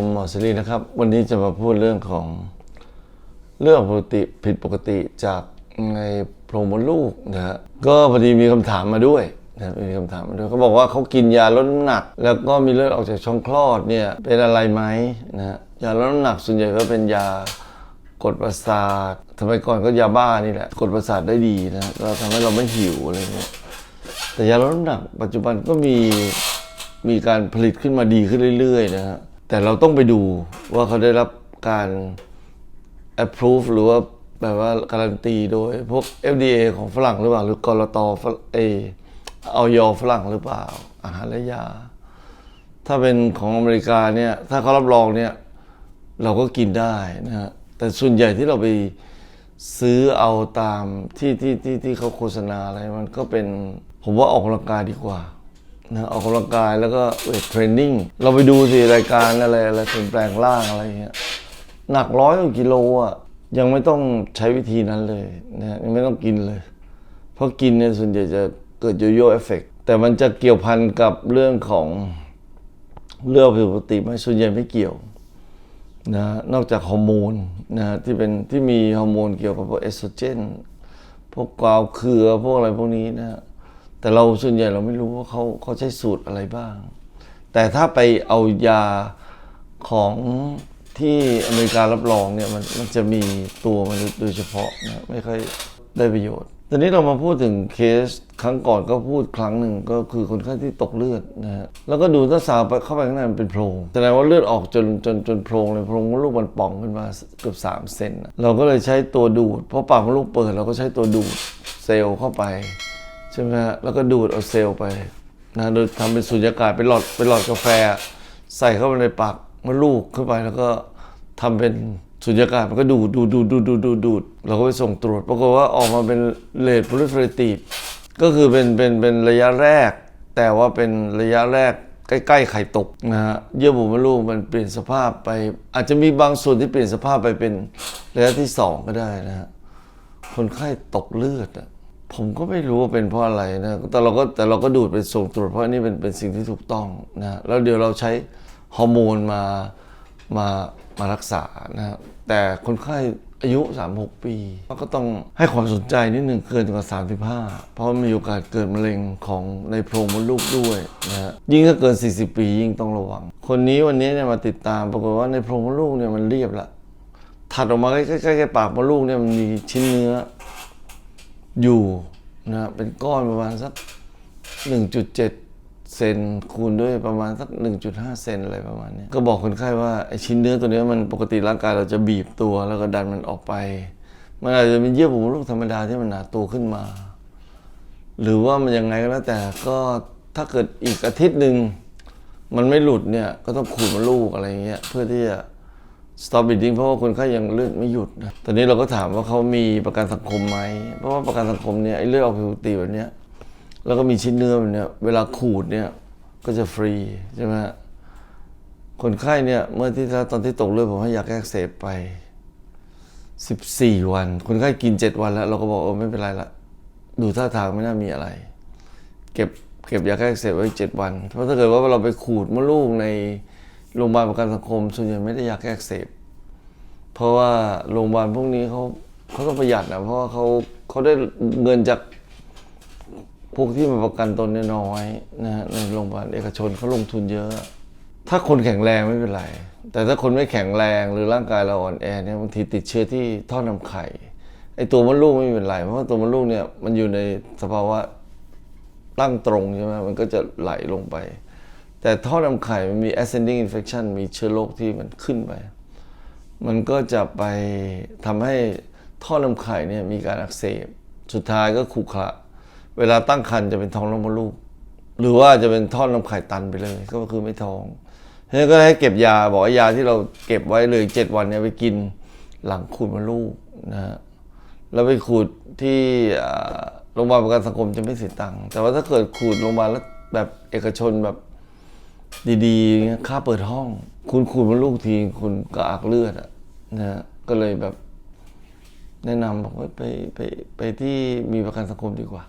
ผมหมอสิรินะครับ วันนี้จะมาพูดเรื่องของเรื่องปกติผิดปกติจากในโพรงมดลูกนะฮะก็พอดีมีคำถามมาด้วยนะมีคำถามมาด้วยเขาบอกว่าเขากินยาลดน้ำหนัก แล้วก็มีเลือดออกจากช่องคลอดเนี่ยเป็นอะไรไหมนะฮะยาลดน้ำหนักส่วนใหญ่ก็เป็นยากดประสาทสมัยก่อนก็ยาบ้านี่แหละกดประสาทได้ดีนะก็ทำให้เราไม่หิวอะไรเงี้ยแต่ยาลดน้ำหนักปัจจุบันก็มีมีการผลิตขึ้นมาดีขึ้นเรื่อยๆนะฮะ แต่เราต้องไปดูว่าเขาได้รับการ approve หรือว่าแบบว่าการันตีโดยพวก FDA ของฝรั่งหรือเปล่า หรือกรตเอเอายอฝรั่งหรือเปล่า อาหารและยา ถ้าเป็นของอเมริกาเนี่ย ถ้าเขารับรองเนี่ย เราก็กินได้นะฮะแต่ส่วนใหญ่ที่เราไปซื้อเอาตามที่ที่ที่ที่เขาโฆษณาอะไรมันก็เป็น ผมว่าออกกำลังกายดีกว่า นะออกกำลังกายแล้วก็เวทเทรนนิ่งเราไปดูสิรายการอะไรอะไรเปลี่ยนแปลงร่างอะไรเงี้ยหนักร้อยกว่ากิโลอะยังไม่ต้องใช้วิธีนั้นเลยนะยังไม่ต้องกินเลย เพราะกินเนี่ยส่วนใหญ่จะเกิดโยโย่เอฟเฟกแต่มันจะเกี่ยวพันกับเรื่องของเรื่องผิดปกติไหมส่วนใหญ่ไม่เกี่ยวนะนอกจากฮอร์โมนนะที่เป็นที่มีฮอร์โมนเกี่ยวกับพวกเอสโตรเจนพวกกาวเครือพวกอะไรพวกนี้นะ แต่เราส่วนใหญ่เราไม่รู้ว่าเขาเขาใช้สูตรอะไรบ้าง แต่ถ้าไปเอายาของที่อเมริการับรองเนี่ยมันมันจะมีตัวมันโดยเฉพาะนะไม่ค่อยได้ประโยชน์ ตอนนี้เรามาพูดถึงเคสครั้งก่อนก็พูดครั้งหนึ่งก็คือคนไข้ที่ตกเลือดนะฮะแล้วก็ดูถ้าสาวไปเข้าไปข้างในมันเป็นโพรงแสดงว่าเลือดออกจนจนจนโพรงเลยโพรงมดลูกมันป่องขึ้นมาเกือบ3เซนนะเราก็เลยใช้ตัวดูดเพราะปากมดลูกเปิดเราก็ใช้ตัวดูดเซลล์เข้าไป ช่ไหมฮะแล้วก็ดูดเอาเซลล์ไปนะโดยทำเป็นสุญญากาศเป็นหลอดเป็นหลอดกาแฟ ใส่เข้าไปในปากมดลูกเข้าไปแล้วก็ทำเป็นสุญญากาศมันก็ดูดดูดดูดดูดดูดดูดดูดเราก็ไปส่งตรวจปรากฏว่าออกมาเป็นเลด proliferative ก็คือเป็นเป็นเป็นระยะแรก แต่ว่าเป็นระยะแรกใกล้ๆไข่ตกนะฮะเยื่อบุมดลูกมันเปลี่ยนสภาพไป อาจจะมีบางส่วนที่เปลี่ยนสภาพไปเป็นระยะที่สองก็ได้นะฮะคนไข้ตกเลือดอะ ผมก็ไม่รู้ว่าเป็นเพราะอะไรนะแต่เราก็แต่เราก็ดูดไปส่งตรวจเพราะนี่เป็นเป็นสิ่งที่ถูกต้องนะแล้วเดี๋ยวเราใช้ฮอร์โมนมามามารักษานะแต่คนไข้อายุ 36 ปีก็ต้องให้ความสนใจนิดหนึ่งเกินกว่า 35 เพราะมีโอกาสเกิดมะเร็งของในโพรงมดลูกด้วยนะฮะยิ่งถ้าเกิน 40 ปียิ่งต้องระวัง คนนี้วันนี้เนี่ยมาติดตามปรากฏว่าในโพรงมดลูกเนี่ยมันเรียบละถัดออกมาใกล้ๆปากมดลูกเนี่ยมันมีชิ้นเนื้อ อยู่นะเป็นก้อนประมาณสัก 1.7 เซนคูณด้วยประมาณสัก 1.5 เซนอะไรประมาณนี้ก็บอกคนไข้ว่าไอชิ้นเนื้อตัวนี้มันปกติร่างกายเราจะบีบตัวแล้วก็ดันมันออกไป มันอาจจะเป็นเยื่อบุมลูกธรรมดาที่มันหนาตัวขึ้นมา หรือว่ามันยังไงก็แล้วแต่ก็ถ้าเกิดอีกอาทิตย์หนึ่งมันไม่หลุดเนี่ยก็ต้องขูดมดลูกอะไรเงี้ยเพื่อที่จะ stop bleeding เพราะว่าคนไข้ยังเลือดไม่หยุดนะตอนนี้เราก็ถามว่าเขามีประกันสังคมไหม เพราะว่าประกันสังคมเนี่ยไอ้เลือดออกผิวติแบบเนี้ย แล้วก็มีชิ้นเนื้อแบบเนี้ย เวลาขูดเนี่ยก็จะฟรีใช่ไหมฮะคนไข้เนี่ยเมื่อที่ตอนที่ตกเลือดผมให้ยาแก้อักเสบไป 14 วัน คนไข้กิน 7 วันแล้ว เราก็บอกเออไม่เป็นไรละดูท่าทางไม่น่ามีอะไร เก็บเก็บยาแก้อักเสบไว้เจ็ดวัน เพราะถ้าเกิดว่าเราไปขูดมดลูกใน โรงพยาบาลประกันสังคมส่วนใหญ่ไม่ได้ยาแก้อักเสบเพราะว่าโรงพยาบาลพวกนี้เขาเขาต้องประหยัดนะเพราะว่าเขาเขาได้เงินจากพวกที่มาประกันตนน,น้อยนะฮะในโรงพยาบาลเอกชนเขาลงทุนเยอะ ถ้าคนแข็งแรงไม่เป็นไร แต่ถ้าคนไม่แข็งแรงหรือร่างกายเราอ่อนแอเนี่ยบางทีติดเชื้อที่ท่อนำไข่ไอตัวมดลูกไม่เป็นไรเพราะว่าตัวมดลูกเนี่ยมันอยู่ในสภาวะตั้งตรงใช่ไหมมันก็จะไหลลงไป แต่ท่อนำไข่มันมี ascending infection มีเชื้อโรคที่มันขึ้นไป มันก็จะไปทำให้ท่อนำไข่เนี่ยมีการอักเสบ สุดท้ายก็ขรุขระ เวลาตั้งครรภ์จะเป็นท้องน้ำมดลูก หรือว่าจะเป็นท่อนำไข่ตันไปเลย ก็คือไม่ท้องฉะนั้นก็ให้เก็บยาบอกว่ายาที่เราเก็บไว้เลยเจ็ดวันเนี่ยไปกินหลังขูดมดลูกนะฮะแล้วไปขูดที่โรงพยาบาลประกันสังคมจะไม่เสียตังค์แต่ว่าถ้าเกิดขูดโรงพยาบาลแล้วแบบเอกชนแบบ ดีๆ ค่าเปิดห้อง คุณขูดมันลูกที คุณก็อักเลือดอะนะฮะก็เลยแบบ แนะนำบอกว่าไปไปไปที่มีประกันสังคมดีกว่า